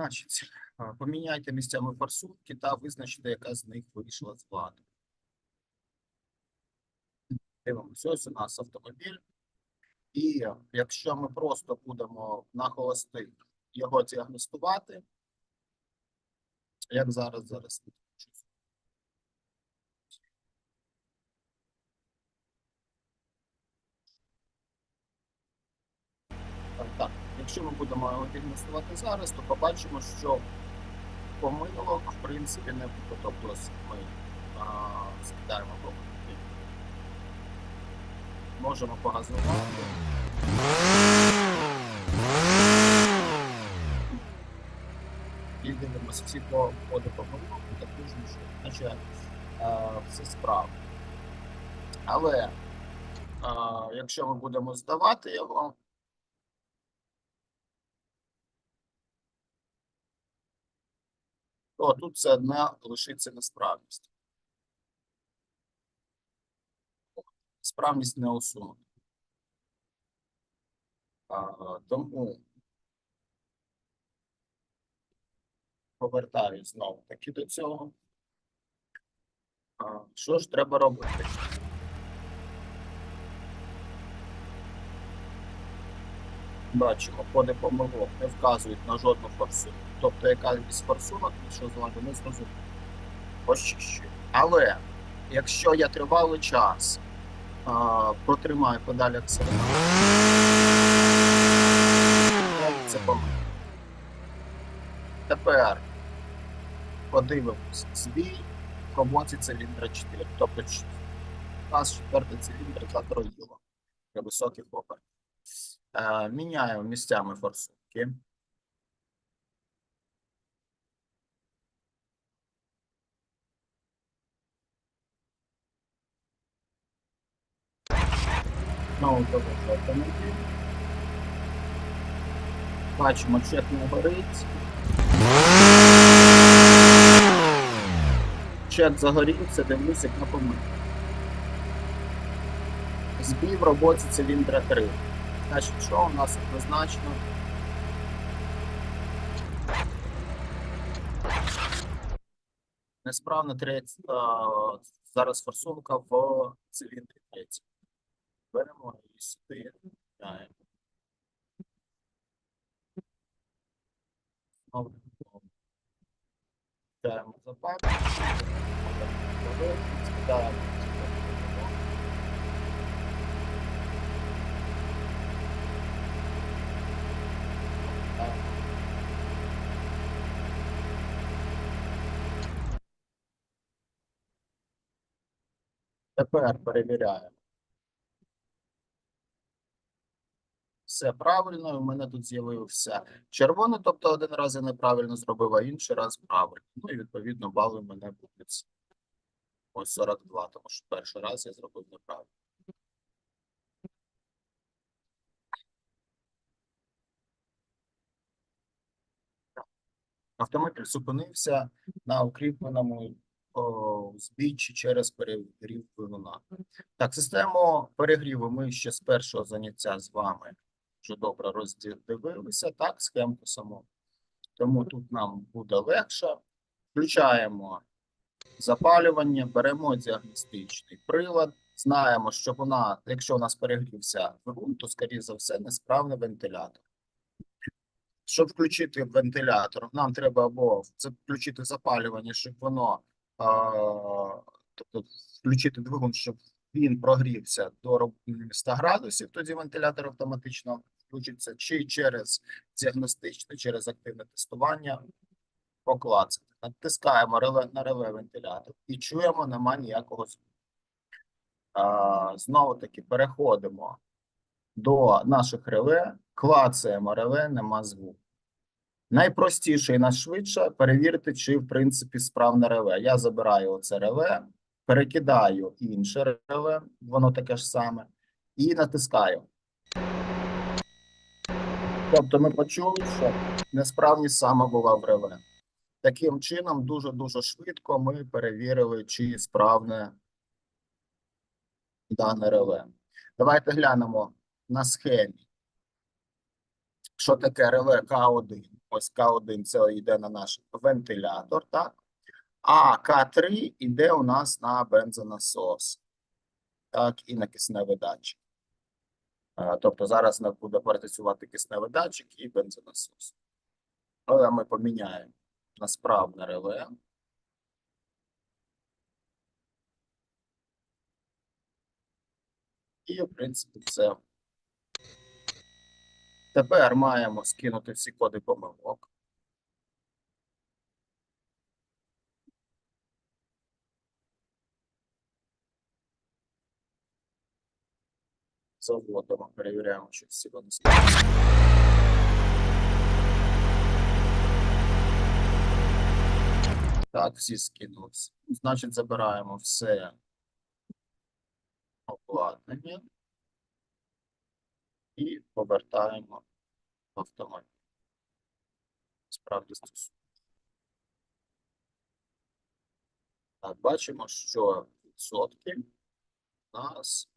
Значить, поміняйте місцями форсунки та визначте, яка з них вийшла з ладу. Дивимося, ось у нас автомобіль. І якщо ми просто будемо на холостих його діагностувати, як зараз зараз відключусь. Так, якщо ми будемо його діагностувати зараз, то побачимо, що помилок в принципі не буде. Тобто ми а, скидаємо помилки. Можемо погазувати. І дивимося всі по коди помилок, також наче все справа. Але а, якщо ми будемо здавати його, то тут це одна лишиться несправність. Справність не усунута. Тому повертаюсь знову таки до цього. А, Що ж треба робити? Бачимо, коди помилок не вказують на жодну форсунку. Тобто яка із форсунок, що з вами не зрозуміло. Очищую. Але якщо я тривалий час а, протримаю педаль акселератора, це помилка. Тепер подивимось збій в роботі циліндра 4. Тобто у нас четвертий циліндр затроїло при високих обертах. Е, міняємо місцями форсунки. Знову автомобіль. Бачимо, чек не горить. Чек загорівся, дивлюся, як на помилку. Збій в роботі циліндра 3. Значить, що у нас однозначно? Несправна третя, зараз форсунка в циліндрі третій. Беремо і сюди. Знову Включаємо. Скидаємо. Тепер перевіряємо. Все правильно, в мене тут з'явився червоне, тобто один раз я неправильно зробив, а інший раз правильно. Ну і відповідно бали в мене будуть ось 42, тому що перший раз я зробив неправильно. Автомобіль зупинився на укріпленому о, збіччі через перегрів двигуна. Так, систему перегріву ми ще з першого заняття з вами вже добре роздивилися, так, схемку саму. Тому тут нам буде легше. Включаємо запалювання, беремо діагностичний прилад. Знаємо, що вона, якщо у нас перегрівся двигун, то, скоріше за все, несправний вентилятор. Щоб включити вентилятор, нам треба або включити запалювання, щоб воно, тобто включити двигун, щоб він прогрівся до роб- 100 градусів, тоді вентилятор автоматично включиться, чи через діагностичне, через активне тестування поклацати. Натискаємо реле, на реле вентилятор і чуємо, нема ніякого звуку. Знову таки переходимо до наших реле, клацаємо реле, нема звуку. Найпростіше і найшвидше перевірити, чи в принципі справне реле. Я забираю оце реле, перекидаю інше реле, воно таке ж саме, і натискаю. Тобто ми почули, що несправність саме була в реле. Таким чином, дуже-дуже швидко ми перевірили, чи справне дане реле. Давайте глянемо на схемі. Що таке реле К1? Ось К1 це йде на наш вентилятор, так? А К3 йде у нас на бензонасос, так, і на кисневий датчик. Е, Тобто зараз буде працювати кисневий датчик і бензонасос. Але ми поміняємо на справне реле. І, в принципі, все. Тепер маємо скинути всі коди помилок. Заводимо, перевіряємо, чи всі вони скинуті. Так, всі скинулися. Значить, забираємо все обладнання і повертаємо в автомобіль. Справді стосується. Так, бачимо, що відсотки у нас